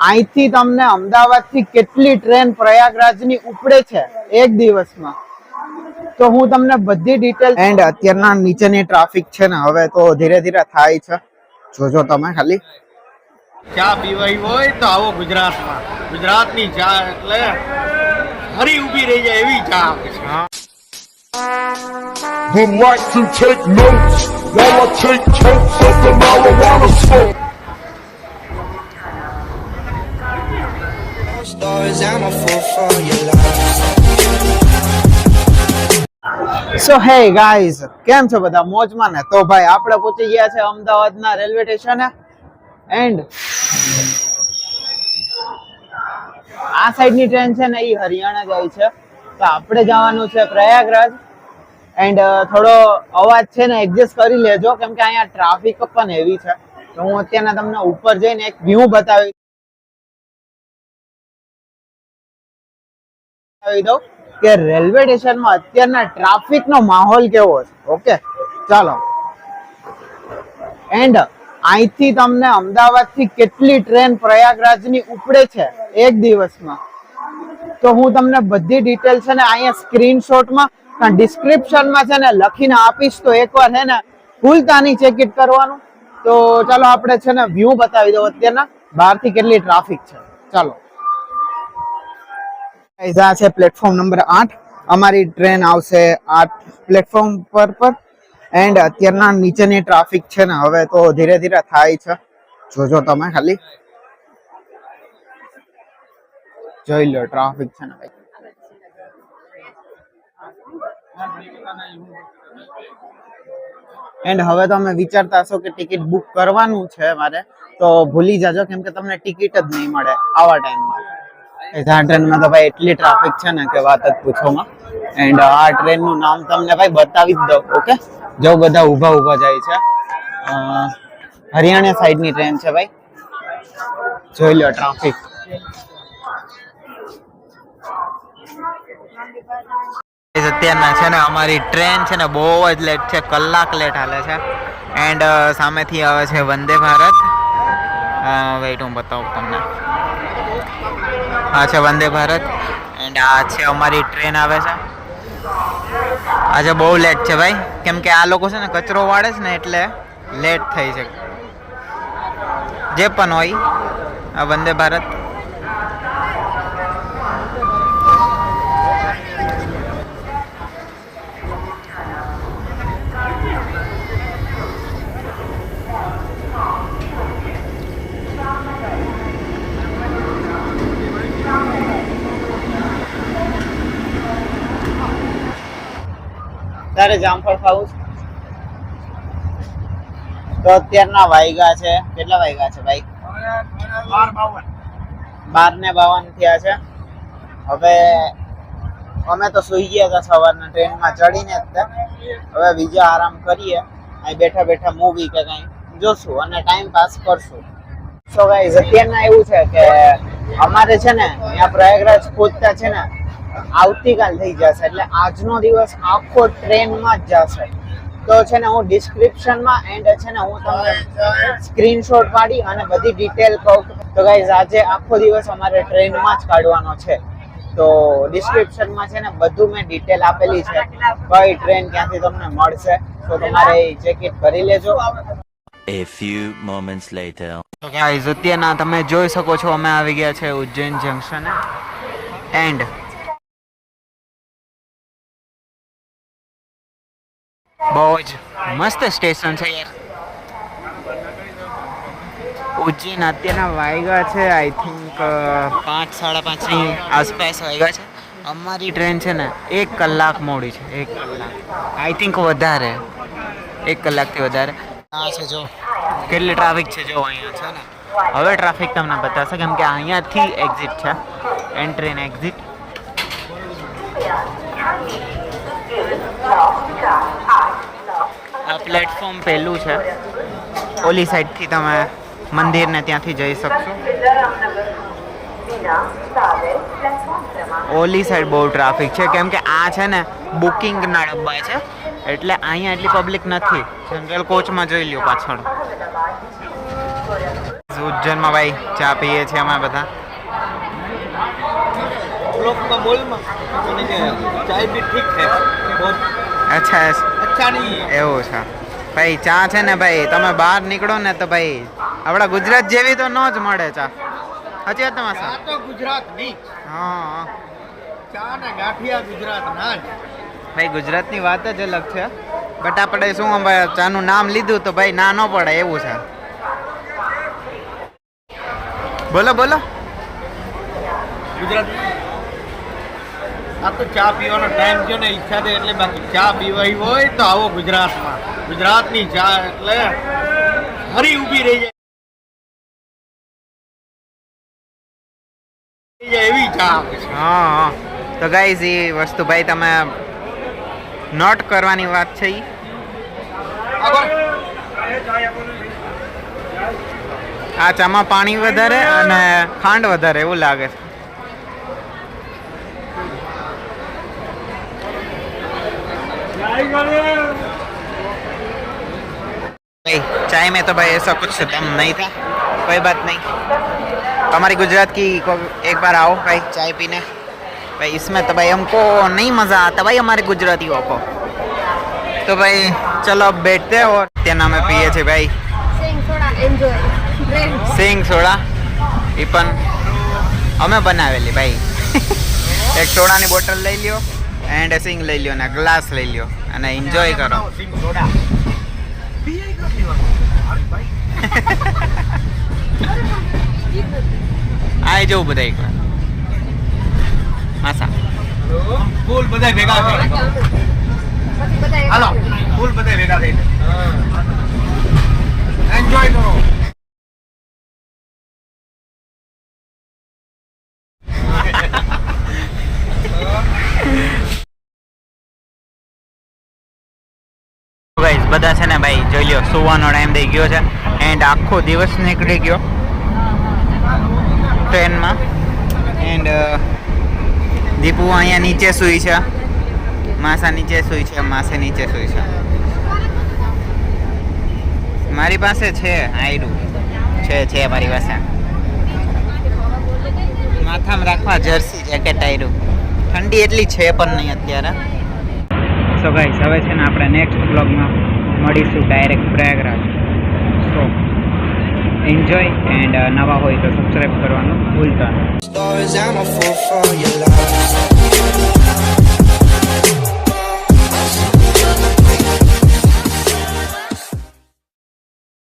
અહીંથી તમને અમદાવાદથી કેટલી ટ્રેન પ્રયાગરાજની ઉપડે છે એક દિવસમાં? તો હું તમને બધી ડિટેલ એન્ડ અત્યારના નીચેની ટ્રાફિક છે ને હવે તો ધીરે ધીરે થાય છે. જોજો તમે ખાલી. ચા પીવાઈ હોય તો આવો ગુજરાતમાં. ગુજરાતની ચા એટલે ફરી ઊભી રહી જાય એવી ચા આવે છે. Would like to take notes. While I take totes of the marijuana smoke. So hey guys કેમ છો બધા? મોજમાં ને? તો ભાઈ, આપણે પહોંચી ગયા છે અમદાવાદના રેલવે સ્ટેશને. એન્ડ આ સાઈડની ટ્રેન છે ને, એ હરિયાણા જાય છે. તો આપણે જવાનું છે પ્રયાગરાજ. એન્ડ થોડો અવાજ છે ને એડજસ્ટ કરી લેજો. કેમ કે અહીંયા ટ્રાફિક પણ એવી છે. તો હું અત્યારના તમને ઉપર જઈને એક વ્યૂ બતાવી બતાવી દઉં કે રેલવે સ્ટેશનમાં અત્યારના ટ્રાફિકનો માહોલ કેવો છે? ઓકે, ચાલો. એન્ડ અહીંથી તમને અમદાવાદથી કેટલી ટ્રેન પ્રયાગરાજની ઉપડે છે એક દિવસમાં? તો હું તમને બધી ડિટેલ છે ને અહીંયા સ્ક્રીનશોટમાં ડિસ્ક્રિપ્શનમાં છે ને લખીને આપીશ. તો એકવાર છે ને ભૂલતા નહીં ચેક ઇટ કરવાનું. તો ચાલો આપણે છે ને વ્યૂ બતાવી દઉં અત્યારના. બહારથી કેટલી ટ્રાફિક છે. ચાલો. આ છે પ્લેટફોર્મ નંબર આઠ. અમારી ટ્રેન આવશે આઠ પ્લેટફોર્મ પર પર. એન્ડ અત્યારના નીચેની ટ્રાફિક છે ને, હવે તો ધીરે ધીરે થાય છે. જોજો તમે ખાલી. જોઈ લો ટ્રાફિક છે ને ભાઈ. એન્ડ હવે તમે વિચારતા હશો કે ટિકિટ બુક કરવાનું છે મારે. તો ભૂલી જાજો કેમ કે તમને ટિકિટ જ નહીં મળે આવા ટાઈમમાં આ ટ્રેનમાં તો ભાઈ એટલી ટ્રાફિક છે ને કે વાત જ પૂછોમાં. એન્ડ આ ટ્રેનનું નામ તમને ભાઈ બતાવી જ દઉં, ઓકે? જો બધા ઊભા ઊભા જાય છે. હરિયાણા સાઈડની ટ્રેન છે ભાઈ. જોઈ લો ટ્રાફિક અત્યારના છે ને, અમારી ટ્રેન છે ને બહુ જ લેટ છે, કલાક લેટ હાલે છે. એન્ડ સામેથી આવે છે વંદે ભારત. વેઇટ હું બતાવું તમને. આ છે વંદે ભારત એન્ડ આ છે અમારી ટ્રેન આવે છે. આજે બહુ લેટ છે ભાઈ. કેમ કે આ લોકો છે ને કચરો વાળે છે ને એટલે લેટ થઈ છે. જે પણ હોય, આ વંદે ભારત તારે જામફળ ખાવું છે? તો અત્યારના વાયગા છે. કેટલા વાયગા છે ભાઈ? બાર ને બાવન થયા છે. હવે અમે તો સુઈ ગયા હતા સવારના ટ્રેનમાં ચડીને જ. હવે બીજા આરામ કરીએ. અહીં બેઠા બેઠા મૂવી કે કંઈ જોશું અને ટાઈમ પાસ કરશું. સો ગાઈઝ અત્યારના એવું છે કે અમારે છે ને, અહીંયા પ્રયાગરાજ પહોંચતા છે ને આવતીકાલ થઈ જશે એટલે આજનો દિવસ આખો ટ્રેનમાં જ જશે. તો છે ને હું ડિસ્ક્રિપ્શનમાં એન્ડ છે ને હું તમને સ્ક્રીનશોટ પાડી અને બધી ડિટેલ કહું. તો ગાઈઝ આજે આખો દિવસ અમારે ટ્રેનમાં જ કાઢવાનો છે. તો ડિસ્ક્રિપ્શનમાં છે ને બધું મેં ડિટેલ આપેલી છે. કઈ ટ્રેન ક્યાંથી તમને મળશે તો તમારે એ જેકેટ ભરી લેજો. A few moments later. તો ગાઈઝ અત્યારના તમે જોઈ શકો છો અમે આવી ગયા છે ઉજ્જૈન જંકશન એન્ડ બહુ જ મસ્ત સ્ટેશન છે યાર. ઉજ્જૈન અત્યારના વાયગા છે આઈ થિંક પાંચ, સાડા પાંચની આસપાસ વાયગા છે. અમારી ટ્રેન છે ને એક કલાક મોડી છે, એક કલાક. આઈ થિંક વધારે. એક કલાકથી વધારે. આ છે જો, કેટલી ટ્રાફિક છે જો અહીંયા છે ને. હવે ટ્રાફિક તમને બતાવશે કેમ કે અહીંયાથી એક્ઝિટ છે એન્ટ્રી ને એક્ઝિટ આ પ્લેટફોર્મ પહેલું છે. ઓલી સાઈડથી તમે મંદિરને ત્યાંથી જઈ શકશો. ઓલી સાઈડ બહુ ટ્રાફિક છે. કેમ કે આ છે ને બુકિંગના ડબ્બા છે. એટલે અહીંયા એટલી પબ્લિક નથી. જનરલ કોચમાં જોઈ લ્યો પાછળ. ઉજ્જૈનમાં ભાઈ ચા પીએ છીએ અમે બધા. અચ્છા ઈચ્છા નહીં એવું છે. ભાઈ ચા છે ને ભાઈ તમે બહાર નીકળો ને તો ભાઈ આપણા ગુજરાત જેવી તો ન જ મળે ચા. હજી તમારે ચા તો ગુજરાત નહીં હા. ચા ને ગાંઠિયા ગુજરાત ના જ. ભાઈ ગુજરાતની વાત જ અલગ છે. બટ આપણે શું ચાનું નામ લીધું તો ભાઈ ના ન પડે એવું છે. બોલો બોલો. ગુજરાત આ તો ચા પીવાનો ટાઈમ છે ને ઈચ્છા થાય એટલે બાકી ચા પીવાઈ હોય તો આવો ગુજરાતમાં. ગુજરાતની ચા એટલે હરી ઊભી રહી જાય. એવી ચા છે. હા હા. તો ગાઈઝ એ વસ્તુ ભાઈ તમે નોટ કરવાની વાત છે ઈ. આ ચામાં પાણી વધારે અને ખાંડ વધારે એવું લાગે છે. भाई चाय में तो भाई ऐसा कुछ दम नहीं था कोई बात नहीं हमारी गुजरात की को एक बार आओ भाई चाय पीने भाई इसमें तो भाई हमको नहीं मज़ा आता भाई हमारे गुजरातियों को तो भाई चलो अब बैठते हैं और ત્યાં અમે પીએ છીએ ભાઈ Saying soda, enjoy. Drink. સિંગ સોડા એ પણ અમે બનાવેલી ભાઈ એક સોડાની બોટલ લઈ લ્યો એન્ડ સિંગ લઈ લ્યો ને ગ્લાસ લઈ લ્યો અને એન્જોય કરો. આ જવું બધા એકવાર. માસા. ફૂલ બધા ભેગા થઈ. હાલો ફૂલ બધા ભેગા થઈ. બધા છે ને ભાઈ, જોઈ લ્યો, સુવાનો ટાઈમ થઈ ગયો છે એન્ડ આખો દિવસ નીકળી ગયો ટ્રેનમાં. એન્ડ દીપુ અહીંયા નીચે સૂઈ છે. માસા નીચે સૂઈ છે, માસે નીચે સૂઈ છે. મારી પાસે છે આયરું છે છે મારી પાસે. માથામાં રાખવા જર્સી જેકેટ આયરું ઠંડી એટલી છે પણ નહીં અત્યારે. સો ગાઈસ હવે છે ને આપણે નેક્સ્ટ બ્લોગમાં મળીશું direct Prayagraj. So enjoy and નવા હોય તો સબસ્ક્રાઈબ કરવાનું ભૂલતા નહીં.